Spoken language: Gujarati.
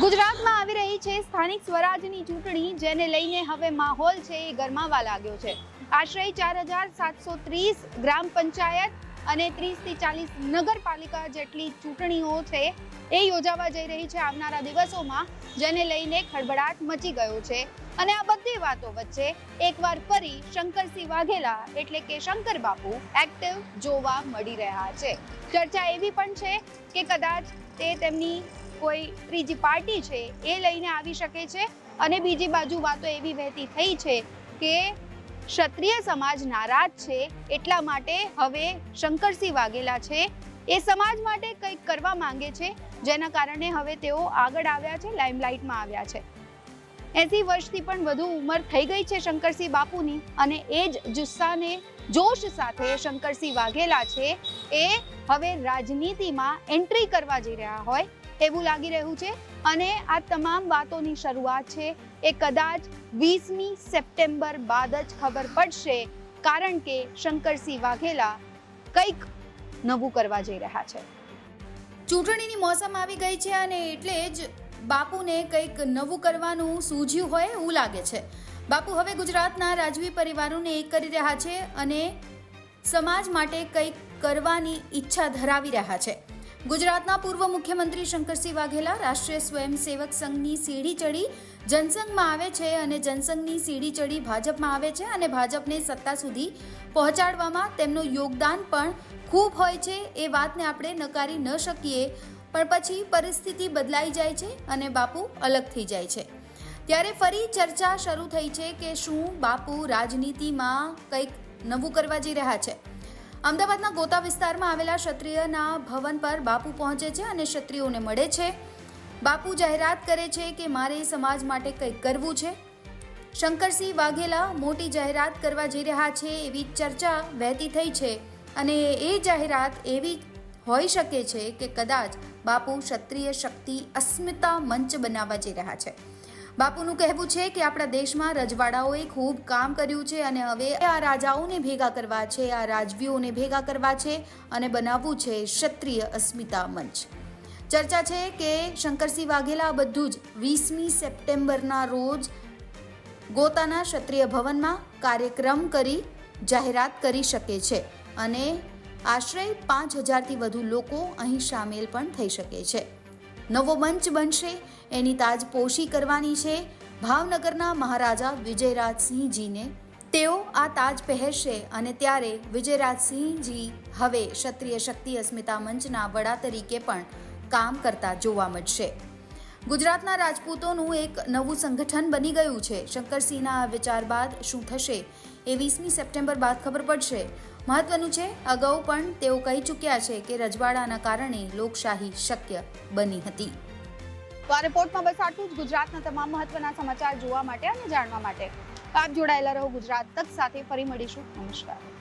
ગુજરાતમાં આવી રહી છે સ્થાનિક સ્વરાજની ચૂંટણી, જેને લઈને હવે માહોલ છે એ ગરમાવા લાગ્યો છે. આશરે ચાર હજાર સાતસો ત્રીસ ગ્રામ પંચાયત અને ત્રીસથી ચાલીસ નગરપાલિકા જેટલી ચૂંટણીઓ છે એ યોજાવા જઈ રહી છે આવનારા દિવસોમાં, જેને લઈને ખળભળાટ મચી ગયો છે. અને આ બધી વાતો વચ્ચે એકવાર ફરી શંકરસિંહ વાઘેલા એટલે કે શંકર બાપુ એક્ટિવ જોવા મળી રહ્યા છે. ચર્ચા એવી પણ છે કે કદાચ તે તેમની કોઈ ત્રીજી પાર્ટી છે એ લઈને આવી શકે છે. અને બીજી બાજુ વાતો એવી વહેતી થઈ છે કે ક્ષત્રિય સમાજ નારાજ છે એટલા માટે હવે શંકરસિંહ વાઘેલા છે. એ સમાજ માટે કંઈક કરવા માંગે છે, જેના કારણે હવે તેઓ આગળ આવ્યા છે, લાઇમલાઇટમાં આવ્યા છે. એસી વર્ષથી પણ વધુ ઉંમર થઈ ગઈ છે શંકરસિંહ બાપુની અને એ જ જુસ્સાને, જોશ સાથે શંકરસિંહ વાઘેલા છે એ હવે રાજનીતિમાં એન્ટ્રી કરવા જઈ રહ્યા હોય એવું લાગી રહ્યું છે. અને આ તમામ વાતોની શરૂઆત છે એ કદાચ વીસમી સપ્ટેમ્બર બાદ જ ખબર પડશે, કારણ કે શંકરસિંહ વાઘેલા કંઈક નવું કરવા જઈ રહ્યા છે. ચૂંટણીની મોસમ આવી ગઈ છે અને એટલે જ બાપુને કંઈક નવું કરવાનું સૂઝ્યું હોય એવું લાગે છે. બાપુ હવે ગુજરાતના રાજવી પરિવારોને એક કરી રહ્યા છે અને સમાજ માટે કંઈક કરવાની ઈચ્છા ધરાવી રહ્યા છે. ગુજરાતના પૂર્વ મુખ્યમંત્રી શંકરસિંહ વાઘેલા રાષ્ટ્રીય સ્વયંસેવક સંઘની સીડી ચડી જનસંઘમાં આવે છે અને જનસંઘની સીડી ચડી ભાજપમાં આવે છે અને ભાજપને સત્તા સુધી પહોંચાડવામાં તેમનું યોગદાન પણ ખૂબ હોય છે. એ વાતને આપણે નકારી ન શકીએ. પણ પછી પરિસ્થિતિ બદલાઈ જાય છે અને બાપુ અલગ થઈ જાય છે. ત્યારે ફરી ચર્ચા શરૂ થઈ છે કે શું બાપુ રાજનીતિમાં કંઈક નવું કરવા જઈ રહ્યા છે. અમદાવાદના ગોતા વિસ્તારમાં આવેલા ક્ષત્રિયના ભવન પર બાપુ પહોંચે છે અને ક્ષત્રિયોને મળે છે. બાપુ જાહેરાત કરે છે કે મારે સમાજ માટે કંઈક કરવું છે. શંકરસિંહ વાઘેલા મોટી જાહેરાત કરવા જઈ રહ્યા છે એવી ચર્ચા વહેતી થઈ છે અને એ જાહેરાત એવી હોઈ શકે છે કે કદાચ બાપુ ક્ષત્રિય શક્તિ અસ્મિતા મંચ બનાવવા જઈ રહ્યા છે. બાપુનું કહેવું છે કે આપણા દેશમાં રજવાડાઓએ ખૂબ કામ કર્યું છે અને હવે આ રાજાઓને ભેગા કરવા છે, આ રાજવીઓને ભેગા કરવા છે અને બનાવવું છે ક્ષત્રિય અસ્મિતા મંચ. ચર્ચા છે કે શંકરસિંહ વાઘેલા બધું જ વીસમી સપ્ટેમ્બરના રોજ ગોતાના ક્ષત્રિય ભવનમાં કાર્યક્રમ કરી, જાહેરાત કરી શકે છે અને આશરે પાંચ હજારથી વધુ લોકો અહીં સામેલ પણ થઈ શકે છે. નવો મંચ બનશે. એની તાજપોશી કરવાની છે. ભાવનગરના મહારાજા વિજયરાજસિંહજીને. તેઓ આ તાજ પહેરશે અને ત્યારે વિજયરાજસિંહજી હવે ક્ષત્રિય શક્તિ અસ્મિતા મંચના વડા તરીકે પણ કામ કરતા જોવા મળશે. ગુજરાતના રાજપૂતોનું એક નવું સંગઠન બની ગયું છે. શંકરસિંહના વિચાર બાદ શું થશે એ વીસમી સપ્ટેમ્બર બાદ ખબર પડશે. મહત્વનું છે, અગાઉ પણ તેઓ કહી ચૂક્યા છે કે રજવાડાના કારણે લોકશાહી શક્ય બની હતી. તો આ રિપોર્ટમાં બસ આટલું જ. ગુજરાતના તમામ મહત્વના સમાચાર જોવા માટે અને જાણવા માટે આપ જોડાયેલા રહો ગુજરાત તક સાથે. ફરી મળીશું. નમસ્કાર.